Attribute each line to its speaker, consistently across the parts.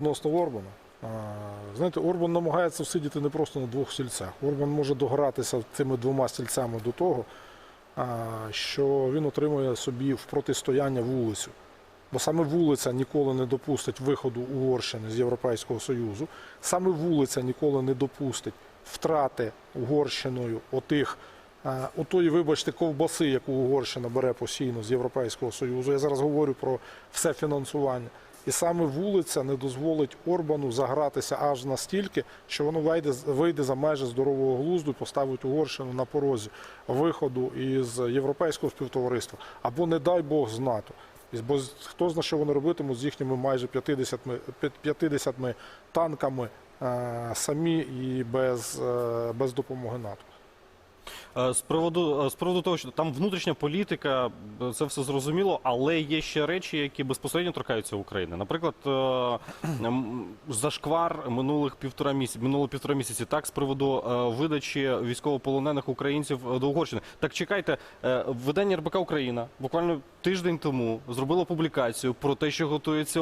Speaker 1: Відносно Орбана. Знаєте, Орбан намагається всидіти не просто на двох стільцях. Орбан може догратися цими двома стільцями до того, що він отримує собі в протистояння вулицю. Бо саме вулиця ніколи не допустить виходу Угорщини з Європейського Союзу. Саме вулиця ніколи не допустить втрати Угорщиною отих, отої, вибачте, ковбаси, яку Угорщина бере постійно з Європейського Союзу. Я зараз говорю про все фінансування. І саме вулиця не дозволить Орбану загратися аж настільки, що воно вийде, вийде за межі здорового глузду і поставить Угорщину на порозі виходу із європейського співтовариства або, не дай Бог, з НАТО. Бо хто знає, що вони робитимуть з їхніми майже 50, 50 танками е, самі і без, е, без допомоги НАТО.
Speaker 2: Е, З приводу е, з приводу того, що там внутрішня політика, е, це все зрозуміло, але є ще речі, які безпосередньо торкаються України. Наприклад, зашквар минулих півтора місяці, минуло півтора місяці, так з приводу видачі військовополонених українців до Угорщини. Так чекайте, видання РБК Україна буквально тиждень тому зробило публікацію про те, що готується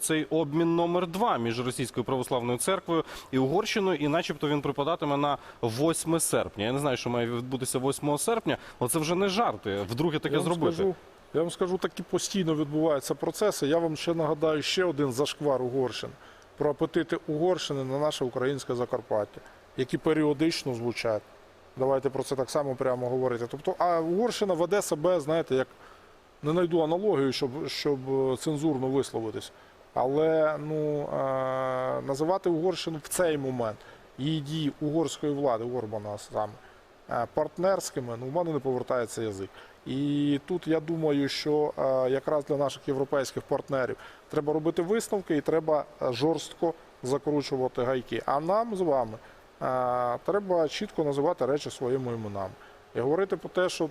Speaker 2: цей обмін номер два між Російською православною церквою і Угорщиною, і, начебто, він припадатиме на 8 серпня. Я не знаю, що має відбутися 8 серпня, але це вже не жарти. Вдруге таке
Speaker 1: Я
Speaker 2: зробити.
Speaker 1: Скажу, я вам скажу, такі постійно відбуваються процеси. Я вам ще нагадаю ще один зашквар Угорщини про апетити Угорщини на наше українське Закарпаття, які періодично звучать. Давайте про це так само прямо говорити. Тобто, а Угорщина веде себе, знаєте, як не знайду аналогію, щоб, щоб е, цензурно висловитись. Але ну, е, називати Угорщину в цей момент її дії угорської влади, Орбана саме, партнерськими, ну, в мене не повертається язик. І тут я думаю, що е, якраз для наших європейських партнерів треба робити висновки і треба е, жорстко закручувати гайки. А нам з вами е, треба чітко називати речі своїми іменами. І говорити про те, що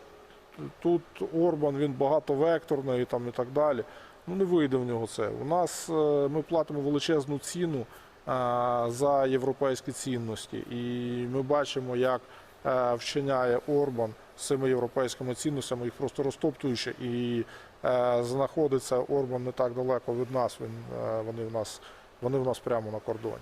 Speaker 1: тут Орбан він багатовекторний і там і так далі. Ну не вийде в нього це. У нас е, ми платимо величезну ціну е, за європейські цінності, і ми бачимо, як е, вчиняє Орбан з цими європейськими цінностями, їх просто розтоптуючи, і е, знаходиться Орбан не так далеко від нас. Він е, вони в нас вони в нас прямо на кордоні.